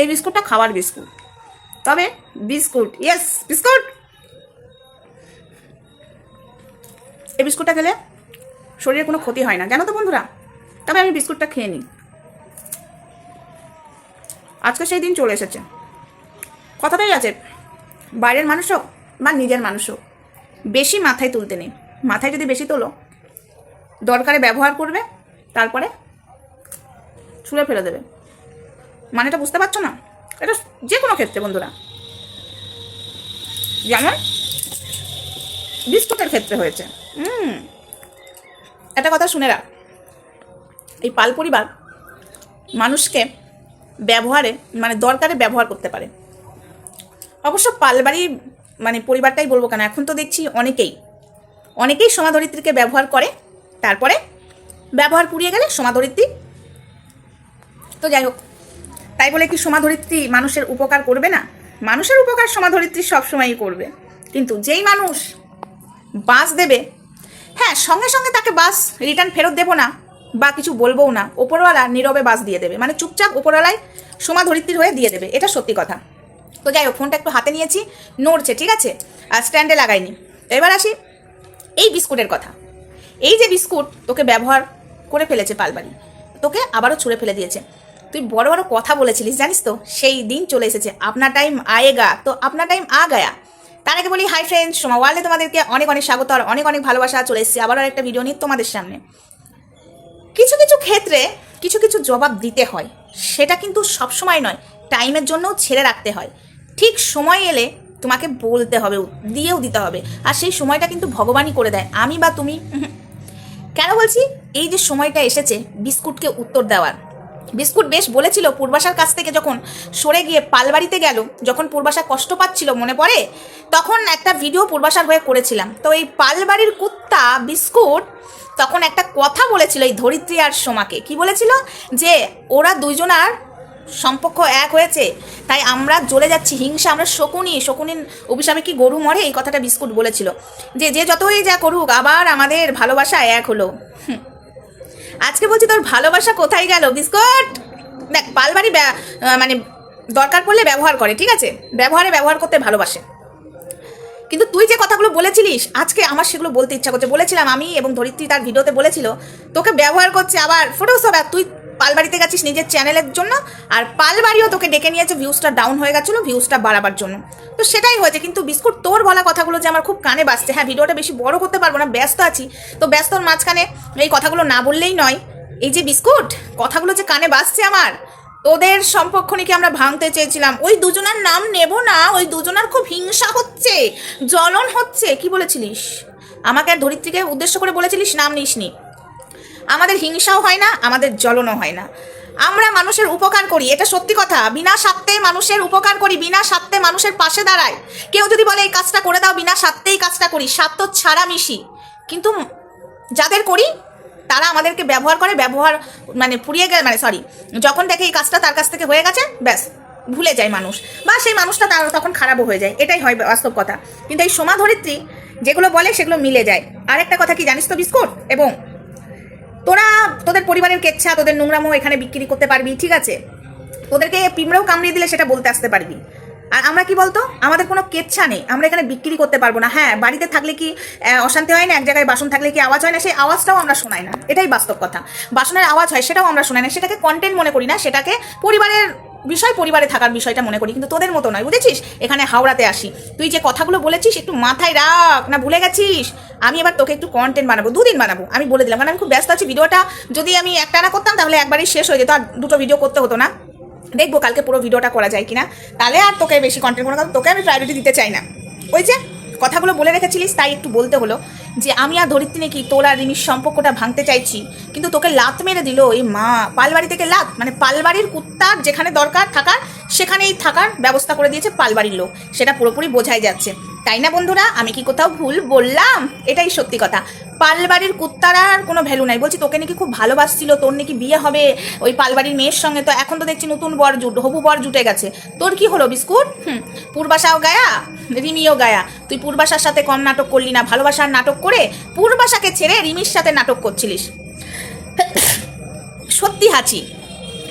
এই বিস্কুটটা খাওয়ার বিস্কুট। তবে বিস্কুট ইয়েস বিস্কুট! এই বিস্কুটটা খেলে শরীরে কোনো ক্ষতি হয় না, জানো তো বন্ধুরা? তবে আমি বিস্কুটটা খেয়ে নিই। আজকে সেই দিন চলে এসেছে। কথাটাই আছে, বাইরের মানুষ হোক বা নিজের মানুষ হোক বেশি মাথায় তুলতে নেই। মাথায় যদি বেশি তোলো, দরকারে ব্যবহার করবে, তারপরে ছুঁড়ে ফেলে দেবে। মানেটা বুঝতে পারছ না? এটা যে কোনো ক্ষেত্রে বন্ধুরা। যেমন বিস্কুটের ক্ষেত্রে হয়েছে। হুম। একটা কথা শুনে রাখ। এই পাল পরিবার মানুষকে ব্যবহারে মানে দরকারে ব্যবহার করতে পারে। অবশ্য পালবাড়ি মানে পরিবারটাই বলব কেন, এখন তো দেখছি অনেকেই অনেকেই সমাধরিত্রীকে ব্যবহার করে, তারপরে ব্যবহার পুড়িয়ে গেলে সমাধরিত্রী তো যাই হোক তাই বলে কি সমাধরিত্রী মানুষের উপকার করবে না? মানুষের উপকার সমাধরিত্রী সবসময়ই করবে। কিন্তু যেই মানুষ বাস দেবে হ্যাঁ সঙ্গে সঙ্গে তাকে বাস রিটার্ন ফেরত দেবো না বা কিছু বলবোও না, ওপরওয়ালা নীরবে বাস দিয়ে দেবে। মানে চুপচাপ ওপরওয়ালায় সমাধরিত্রীর হয়ে দিয়ে দেবে। এটা সত্যি কথা। তো যাই হোক, ফোনটা একটু হাতে নিয়েছি, নড়ছে, ঠিক আছে? আর স্ট্যান্ডে লাগাইনি। এবার আসি এই বিস্কুটের কথা। এই যে বিস্কুট তোকে ব্যবহার করে ফেলেছে পালবাড়ি, তোকে আবারও ছুঁড়ে ফেলে দিয়েছে। তুই বড় বড় কথা বলেছিলিস, জানিস তো? সেই দিন চলে এসেছে। আপনার টাইম আয়েগা তো আপনার টাইম আ গায়া। তার আগে বলি হাই ফ্রেন্ডস সোমা ওয়ার্ল্ডে তোমাদেরকে অনেক অনেক স্বাগত আর অনেক অনেক ভালোবাসা। চলে এসেছি আবারও একটা ভিডিও নিয়ে তোমাদের সামনে। কিছু কিছু ক্ষেত্রে কিছু কিছু জবাব দিতে হয়। সেটা কিন্তু সবসময় নয় টাইমের জন্যও ছেড়ে রাখতে হয়। ঠিক সময় এলে তোমাকে বলতে হবে, দিয়েও দিতে হবে। আর সেই সময়টা কিন্তু ভগবানই করে দেয়, আমি বা তুমি। কেন বলছি? এই যে সময়টা এসেছে, বিস্কুটকে উত্তর দেওয়ার। বিস্কুট বেশ বলেছিল পূর্বাশার কাছ থেকে যখন সরে গিয়ে পালবাড়িতে গেল, যখন পূর্বাশা কষ্ট পাচ্ছিল মনে পড়ে, তখন একটা ভিডিও পূর্বাশার হয়ে করেছিলাম। তো এই পালবাড়ির কুত্তা বিস্কুট তখন একটা কথা বলেছিল এই ধরিত্রী আর সোমাকে। কি বলেছিল? যে ওরা দুইজন আর সম্পর্ক এক হয়েছে, তাই আমরা জ্বলে যাচ্ছি, হিংসা, আমরা শকুনি, শকুনির অভিশাপে কি গরু মরে? এই কথাটা বিস্কুট বলেছিল। যে যে যতই যা করুক, আবার আমাদের ভালোবাসা এক হলো। আজকে বলছি তোর ভালোবাসা কোথায় গেল? বিস্কুট! দেখ পালবাড়ি মানে দরকার পড়লে ব্যবহার করে, ঠিক আছে? ব্যবহারে ব্যবহার করতে ভালোবাসে। কিন্তু তুই যে কথাগুলো বলেছিলিস, আজকে আমার সেগুলো বলতে ইচ্ছা করছে। বলেছিলাম আমি এবং ধরিত্রী তার ভিডিওতে বলেছিল, তোকে ব্যবহার করছে আবার ফটো সব তুই পালবাড়িতে গেছিস নিজের চ্যানেলের জন্য, আর পালবাড়িও তোকে ডেকে নিয়েছে ভিউজটা ডাউন হয়ে গেছিল ভিউজটা বাড়াবার জন্য। তো সেটাই হয়েছে, কিন্তু বিস্কুট তোর বলা কথাগুলো যে আমার খুব কানে বাজছে। হ্যাঁ ভিডিওটা বেশি বড় করতে পারব না, ব্যস্ত আছি। তো ব্যস্তর মাঝখানে এই কথাগুলো না বললেই নয়, এই যে বিস্কুট, কথাগুলো যে কানে বাজছে আমার, তোদের সম্পর্ক নাকি আমরা ভাঙতে চেয়েছিলাম? ওই দুজনের নাম নেব না, ওই দুজনের খুব হিংসা হচ্ছে, জ্বলন হচ্ছে, কি বলেছিলিস? আমাকে আর ধরিত্রীকে উদ্দেশ্য করে বলেছিলিস, নাম নিসনি। আমাদের হিংসাও হয় না, আমাদের জ্বলনও হয় না। আমরা মানুষের উপকার করি, এটা সত্যি কথা। বিনা স্বার্থে মানুষের উপকার করি, বিনা স্বার্থে মানুষের পাশে দাঁড়ায় কেউ যদি বলে, এই কাজটা করে দাও, বিনা স্বার্থেই কাজটা করি। স্বার্থ ছাড়া মিশি। কিন্তু যাদের করি, তারা আমাদেরকে ব্যবহার করে, ব্যবহার মানে পুড়িয়ে গেলে মানে সরি যখন দেখে এই কাজটা তার কাছ থেকে হয়ে গেছে, ব্যাস, ভুলে যায় মানুষ। বা সেই মানুষটা তার তখন খারাপও হয়ে যায়, এটাই হয় বাস্তব কথা। কিন্তু এই সোমা ধরিত্রী যেগুলো বলে সেগুলো মিলে যায়। আরেকটা কথা কি জানিস তো, বিস্কুট? এবং তোরা তোদের পরিবারের কেচ্ছা, তোদের নোংরামো এখানে বিক্রি করতে পারবি, ঠিক আছে? তোদেরকে পিঁমড়েও কামড়িয়ে দিলে সেটা বলতে আসতে পারবি আর আমরা কি বলতো? আমাদের কোনো কেচ্ছা নেই, আমরা এখানে বিক্রি করতে পারব না। হ্যাঁ বাড়িতে থাকলে কি অশান্তি হয় না? এক জায়গায় বাসন থাকলে কি আওয়াজ হয় না? সেই আওয়াজটাও আমরা শোনাই না। এটাই বাস্তব কথা। বাসনের আওয়াজ হয়, সেটাও আমরা শোনাই না। সেটাকে কন্টেন্ট মনে করি না, সেটাকে পরিবারের বিষয় পরিবারে থাকার বিষয়টা মনে করি, কিন্তু তোদের মতো নয়, বুঝেছিস? এখানে হাওড়াতে আসি। তুই যে কথাগুলো বলেছিস, একটু মাথায় রাখ, না ভুলে গেছিস? আমি এবার তোকে একটু কন্টেন্ট বানাবো, দুদিন বানাবো, আমি বলে দিলাম, কারণ আমি খুব ব্যস্ত আছি, ভিডিওটা যদি আমি একটা না করতাম, তাহলে একবারই শেষ হয়ে যেত, আর দুটো ভিডিও করতে হতো না। দেখব কালকে পুরো ভিডিওটা করা যায় কিনা। তাহলে আর তোকে বেশি কন্টেন্ট কোনো কারণ তোকে আমি প্রায়োরিটি দিতে চাই না। ওই যে কথাগুলো বলে রেখেছিলিস, তাই একটু বলতে হলো যে আমি আর ধরিত্রী নাকি তোর আর রিমির সম্পর্কটা ভাঙতে চাইছি। কিন্তু তোকে লাত মেরে দিল এই মা। পালবাড়ি থেকে লাত? মানে পালবাড়ির কুত্তার যেখানে দরকার থাকার, সেখানেই থাকার ব্যবস্থা করে দিয়েছে পালবাড়ির লোক। সেটা পুরোপুরি বোঝাই যাচ্ছে। তাই না বন্ধুরা? আমি কি কোথাও ভুল বললাম? এটাই সত্যি কথা। পালবাড়ির কুত্তার আর কোনো ভ্যালু নাই। বলছি, তোকে নাকি খুব ভালোবাসছিল, তোর নাকি বিয়ে হবে। ওই পালবাড়ির মেয়ের সঙ্গে তো এখন তো দেখছি নতুন বর জুট হবু বর জুটে গেছে। তোর কি হলো বিস্কুট? হুম, পূর্বাশাও গায়া, রিমিও গায়া। তুই পূর্বাশার সাথে কম নাটক করলি না, ভালোবাসার নাটক করে পূর্বাশাকে ছেড়ে রিমির সাথে নাটক করছিলিস। সত্যি হাঁচি,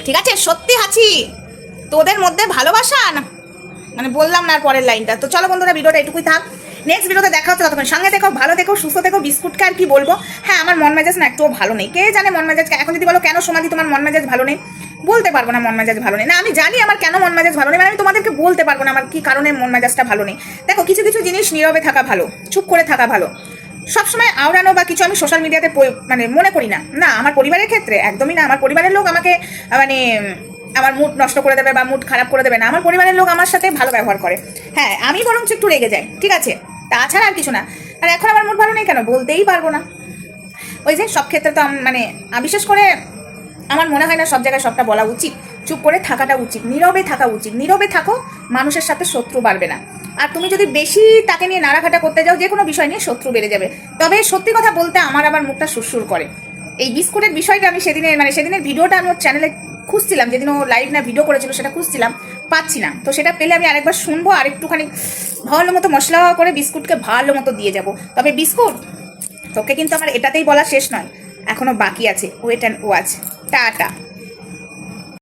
ঠিক আছে? সত্যি হাঁচি। তোদের মধ্যে ভালোবাসা না মানে বললাম না পরের লাইনটা। তো চলো বন্ধুরা, ভিডিওটা এটুকুই থাক। নেক্সট ভিডিওতে দেখা হচ্ছে ততক্ষণ। সঙ্গে দেখো ভালো দেখো সুস্থ দেখো বিস্কুটকে আর কি বলব? হ্যাঁ আমার মন মেজাজ না একটুও ভালো নেই। কে জানে মন মেজাজ এখন যদি বলো কেন সমাধি তোমার মন মেজাজ ভালো নেই? বলতে পারব না মন মেজাজ ভালো নেই। না, আমি জানি আমার কেন মন মেজাজ ভালো নেই মানে আমি তোমাদেরকে বলতে পারব না আমার কি কারণে মন মেজাজটা ভালো নেই। দেখো, কিছু কিছু জিনিস নীরবে থাকা ভালো, চুপ করে থাকা ভালো। সবসময় আওড়ানো বা কিছু আমি সোশ্যাল মিডিয়াতে মানে মনে করি না। না, আমার পরিবারের ক্ষেত্রে, একদমই না। আমার পরিবারের লোক আমাকে মানে আমার মুড নষ্ট করে দেবে বা মুড খারাপ করে দেবে না। আমার পরিবারের লোক আমার সাথে ভালো ব্যবহার করে। হ্যাঁ আমি বরঞ্চ একটু রেগে যাই, ঠিক আছে? তাছাড়া আর কিছু না। আর এখন আমার মুড ভালো নেই কেন? বলতেই পারব না। ওই যে সব ক্ষেত্রে তো মানে বিশেষ করে আমার মনে হয় না সব জায়গায় সবটা বলা উচিত। চুপ করে থাকাটা উচিত। নীরবে থাকা উচিত। নীরবে থাকো, মানুষের সাথে শত্রু বাড়বে না। আর তুমি যদি বেশি তাকে নিয়ে নাড়াঘাটা করতে যাও যে কোনো বিষয় নিয়ে শত্রু বেড়ে যাবে। তবে সত্যি কথা বলতে আমার আবার মুখটা সুরসুর করে। এই বিস্কুটের বিষয়টা আমি সেদিনের মানে সেদিনের ভিডিওটা আমি ওর চ্যানেলে খুঁজছিলাম, যেদিন ও লাইভ না ভিডিও করেছিল সেটা খুঁজছিলাম, পাচ্ছি না। তো সেটা পেলে আমি আরেকবার শুনব আর একটুখানি ভালো মতো মশলা করে বিস্কুটকে ভালো মতো দিয়ে যাব। তবে বিস্কুট, তোকে কিন্তু আমার এটাতেই বলা শেষ নয় এখনও বাকি আছে। Wait and watch tata.